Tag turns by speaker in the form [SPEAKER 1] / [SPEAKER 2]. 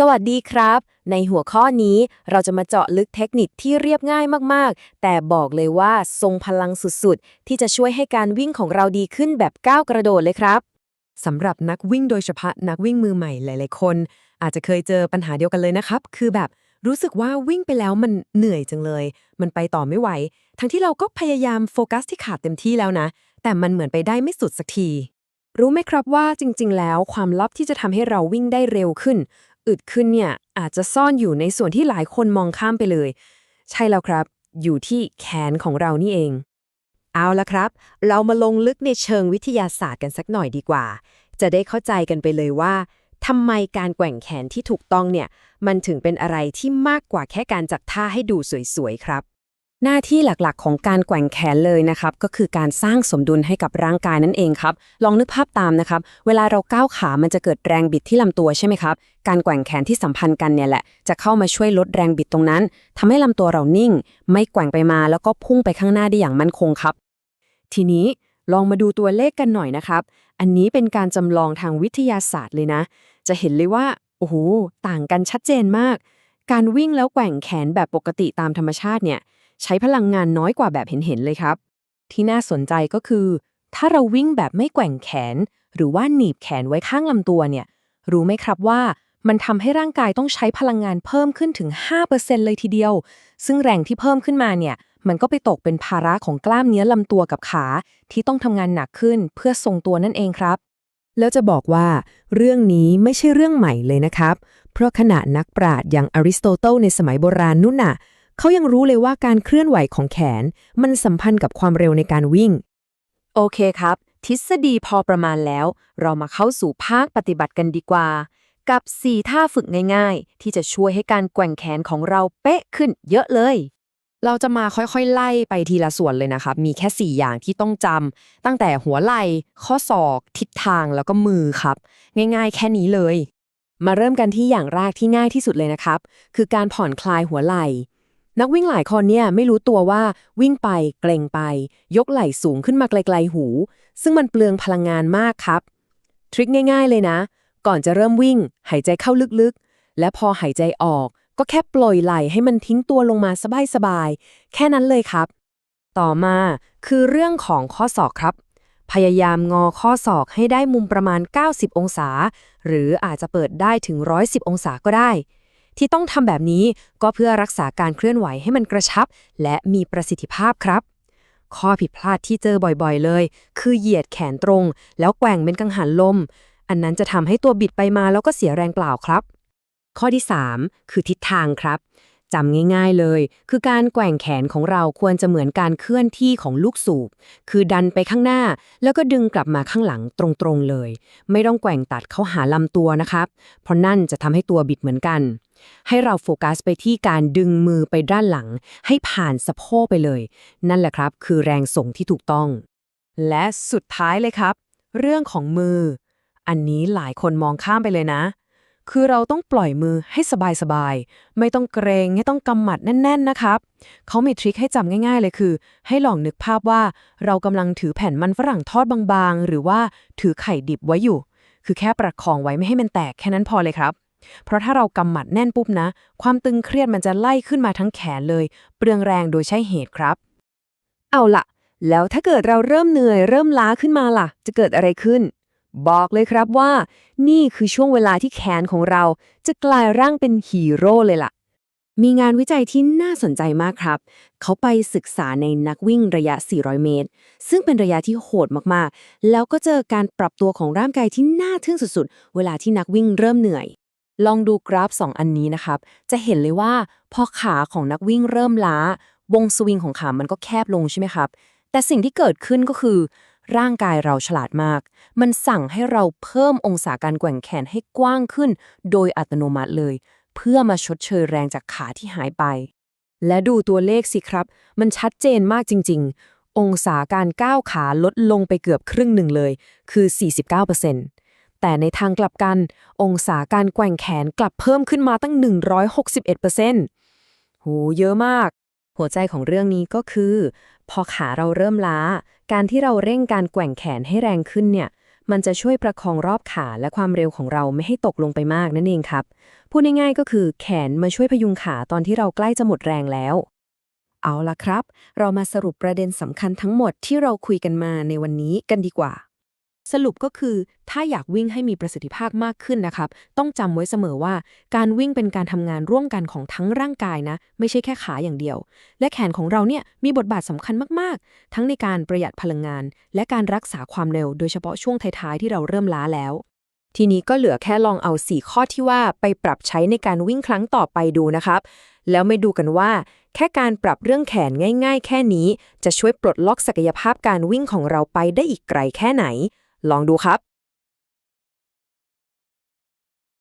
[SPEAKER 1] สวัสดีครับ ในหัวข้อนี้เราจะมาเจาะลึกเทคนิคที่เรียบง่ายมากๆ แต่บอกเลยว่าทรงพลังสุดๆ ที่จะช่วยให้การวิ่งของเราดีขึ้นแบบก้าวกระโดดเลยครับ
[SPEAKER 2] สำหรับนักวิ่งโดยเฉพาะนักวิ่งมือใหม่หลายๆคน อาจจะเคยเจอปัญหาเดียวกันเลยนะครับ คือแบบรู้สึกว่าวิ่งไปแล้วมันเหนื่อยจังเลย มันไปต่อไม่ไหว ทั้งที่เราก็พยายามโฟกัสที่ขาดเต็มที่แล้วนะ แต่มันเหมือนไปได้ไม่สุดสักที รู้ไหมครับว่าจริง ๆ แล้วความลับที่จะทำให้เราวิ่งได้เร็วขึ้น อึดขึ้นเนี่ยอาจจะซ่อนอยู่ในส่วนที่หลายคนมองข้ามไปเลย ใช่แล้วครับ อยู่ที่แขนของเรานี่เอง
[SPEAKER 1] เอาละครับ เรามาลงลึกในเชิงวิทยาศาสตร์กันสักหน่อยดีกว่า จะได้เข้าใจกันไปเลยว่าทำไมการแกว่งแขนที่ถูกต้องเนี่ย มันถึงเป็นอะไรที่มากกว่าแค่การจับท่าให้ดูสวยๆครับ หน้าที่หลักๆ ของการแกว่งแขนเลยนะครับ ก็คือการสร้างสมดุลให้กับร่างกายนั่นเองครับ ลองนึกภาพตามนะครับ เวลาเราก้าวขามันจะเกิดแรงบิดที่ลำตัวใช่ไหมครับ การแกว่งแขนที่สัมพันธ์กันเนี่ยแหละ จะเข้ามาช่วยลดแรงบิดตรงนั้นทำให้ลำตัวเรานิ่ง ไม่แกว่งไปมาแล้วก็พุ่งไปข้างหน้าได้อย่างมั่นคงครับ ทีนี้ลองมาดูตัวเลขกันหน่อยนะครับ อันนี้เป็นการจำลองทางวิทยาศาสตร์เลยนะ จะเห็นเลยว่า โอ้โห ต่างกันชัดเจนมาก การวิ่งแล้วแกว่งแขนแบบปกติตามธรรมชาติเนี่ย ใช้พลังงานน้อยกว่าแบบเห็นๆเลยครับ ที่น่าสนใจก็คือ ถ้าเราวิ่งแบบไม่แกว่งแขน หรือว่าหนีบแขนไว้ข้างลำตัวเนี่ย รู้ไหมครับว่ามันทำให้ร่างกายต้องใช้พลังงานเพิ่มขึ้นถึง 5%เลยทีเดียว ซึ่งแรงที่เพิ่มขึ้นมาเนี่ย มันก็ไปตกเป็นภาระของกล้ามเนื้อลำตัวกับขา ที่ต้องทำงานหนักขึ้นเพื่อทรงตัวนั่นเองครับ
[SPEAKER 2] แล้วจะบอกว่า เรื่องนี้ไม่ใช่เรื่องใหม่เลยนะครับ เพราะขณะนักปราชญ์อย่างอริสโตเติลในสมัยโบราณนู่นน่ะ เขายังรู้เลยว่าการเคลื่อนไหวของแขน มันสัมพันธ์กับความเร็วในการวิ่ง
[SPEAKER 1] โอเคครับ ทฤษฎีพอประมาณแล้ว เรามาเข้าสู่ภาคปฏิบัติกันดีกว่า กับ 4 ท่าฝึกง่าย ๆ ที่จะช่วยให้การแกว่งแขนของเราเป๊ะขึ้นเยอะเลย
[SPEAKER 2] เราจะมาค่อยๆ ไล่ไปทีละส่วนเลยนะครับ มีแค่ 4 อย่างที่ต้องจำตั้งแต่หัวไหล่ ข้อศอก ทิศทางแล้วก็มือครับ ง่ายๆ แค่นี้เลย
[SPEAKER 1] มาเริ่มกันที่อย่างแรกที่ง่ายที่สุดเลยนะครับ คือการผ่อนคลายหัวไหล่ นักวิ่งหลายคนเนี่ยไม่รู้ตัวว่าวิ่งไปเกรงไป ยกไหล่สูงขึ้นมาไกลๆหู ซึ่งมันเปลืองพลังงานมากครับ ทริคง่ายๆเลยนะ ก่อนจะเริ่มวิ่ง หายใจเข้าลึกๆ และพอหายใจออก ก็แค่ปล่อยไหล่ให้มันทิ้งตัวลงมาสบายๆ แค่นั้นเลยครับ ต่อมาคือเรื่องของข้อศอกครับ พยายามงอข้อศอกให้ได้มุมประมาณ 90 องศา หรืออาจจะเปิดได้ถึง 110 องศาก็ได้ ที่ต้องทำแบบนี้ก็เพื่อรักษาการเคลื่อนไหวให้มันกระชับ และมีประสิทธิภาพครับ ข้อผิดพลาดที่เจอบ่อยๆเลย คือเหยียดแขนตรง แล้วแกว่งเป็นกังหันลม อันนั้นจะทำให้ตัวบิดไปมาแล้วก็เสียแรงเปล่าครับ ข้อที่ 3 คือทิศทางครับ จำง่ายๆเลย คือการแกว่งแขนของเราควรจะเหมือนการเคลื่อนที่ของลูกสูบ คือดันไปข้างหน้า แล้วก็ดึงกลับมาข้างหลังตรงๆเลย ไม่ต้องแกว่งตัดเข้าหาลำตัวนะครับ เพราะนั่นจะทำให้ตัวบิดเหมือนกัน ให้เราโฟกัสไปที่การดึงมือไปด้านหลัง ให้ผ่านสะโพกไปเลย นั่นแหละครับ คือแรงส่งที่ถูกต้อง และสุดท้ายเลยครับ เรื่องของมือ อันนี้หลายคนมองข้ามไปเลยนะ คือเราต้องปล่อยมือให้สบายๆ ไม่ต้องเกรงไม่ต้องกำหมัดแน่น ๆ นะครับ เขามีทริคให้จำง่าย ๆ เลยคือ ให้ลองนึกภาพว่าเรากำลังถือแผ่นมันฝรั่งทอดบางๆ หรือว่าถือไข่ดิบไว้อยู่ คือแค่ประคองไว้ไม่ให้มันแตกแค่นั้นพอเลยครับ เพราะถ้าเรากำหมัดแน่นปุ๊บนะ ความตึงเครียดมันจะไล่ขึ้นมาทั้งแขนเลย เปลืองแรงโดยใช่เหตุครับ เอาละแล้วถ้าเกิดเราเริ่มเหนื่อยเริ่มล้าขึ้นมาล่ะ จะเกิดอะไรขึ้น บอกเลยครับว่า นี่คือช่วงเวลาที่แขนของเรา จะกลายร่างเป็นฮีโร่เลยล่ะ มีงานวิจัยที่น่าสนใจมากครับ เขาไปศึกษาในนักวิ่งระยะ 400 เมตร ซึ่งเป็นระยะที่โหดมากๆ แล้วก็เจอการปรับตัวของร่างกายที่น่าทึ่งสุดๆ เวลาที่นักวิ่งเริ่มเหนื่อย ลองดูกราฟ 2 อันนี้นะครับ จะเห็นเลยว่าพอขาของนักวิ่งเริ่มล้า วงสวิงของขามันก็แคบลงใช่ไหมครับ แต่สิ่งที่เกิดขึ้นก็คือ ร่างกายเราฉลาดมาก มันสั่งให้เราเพิ่มองศาการแกว่งแขนให้กว้างขึ้น โดยอัตโนมัติเลย เพื่อมาชดเชยแรงจากขาที่หายไป และดูตัวเลขสิครับ มันชัดเจนมากจริง ๆ องศาการก้าวขาลดลงไปเกือบครึ่งหนึ่งเลย คือ 49%แต่ในทางกลับกัน องศาการแกว่งแขนกลับเพิ่มขึ้นมาตั้ง 161%โหเยอะมาก หัวใจของเรื่องนี้ก็คือ พอขาเราเริ่มล้า การที่เราเร่งการแกว่งแขนให้แรงขึ้นเนี่ย มันจะช่วยประคองรอบขาและความเร็วของเราไม่ให้ตกลงไปมากนั่นเองครับ พูดง่ายๆก็คือแขนมาช่วยพยุงขาตอนที่เราใกล้จะหมดแรงแล้ว เอาล่ะครับ เรามาสรุปประเด็นสำคัญทั้งหมดที่เราคุยกันมาในวันนี้กันดีกว่า สรุปก็คือถ้าอยากวิ่งให้มีประสิทธิภาพมากขึ้นนะครับ ต้องจำไว้เสมอว่า การวิ่งเป็นการทำงานร่วมกันของทั้งร่างกายนะ ไม่ใช่แค่ขาอย่างเดียว และแขนของเราเนี่ยมีบทบาทสำคัญมากๆ ทั้งในการประหยัดพลังงาน และการรักษาความเร็ว โดยเฉพาะช่วงท้ายๆที่เราเริ่มล้าแล้ว ทีนี้ก็เหลือแค่ลองเอา 4 ข้อที่ว่าไปปรับใช้ในการวิ่งครั้งต่อไปดูนะครับ แล้วไม่ดูกันว่า แค่การปรับเรื่องแขนง่าย ๆ แค่นี้ จะช่วยปลดล็อกศักยภาพการวิ่งของเราไปได้อีกไกลแค่ไหน ลองดูครับ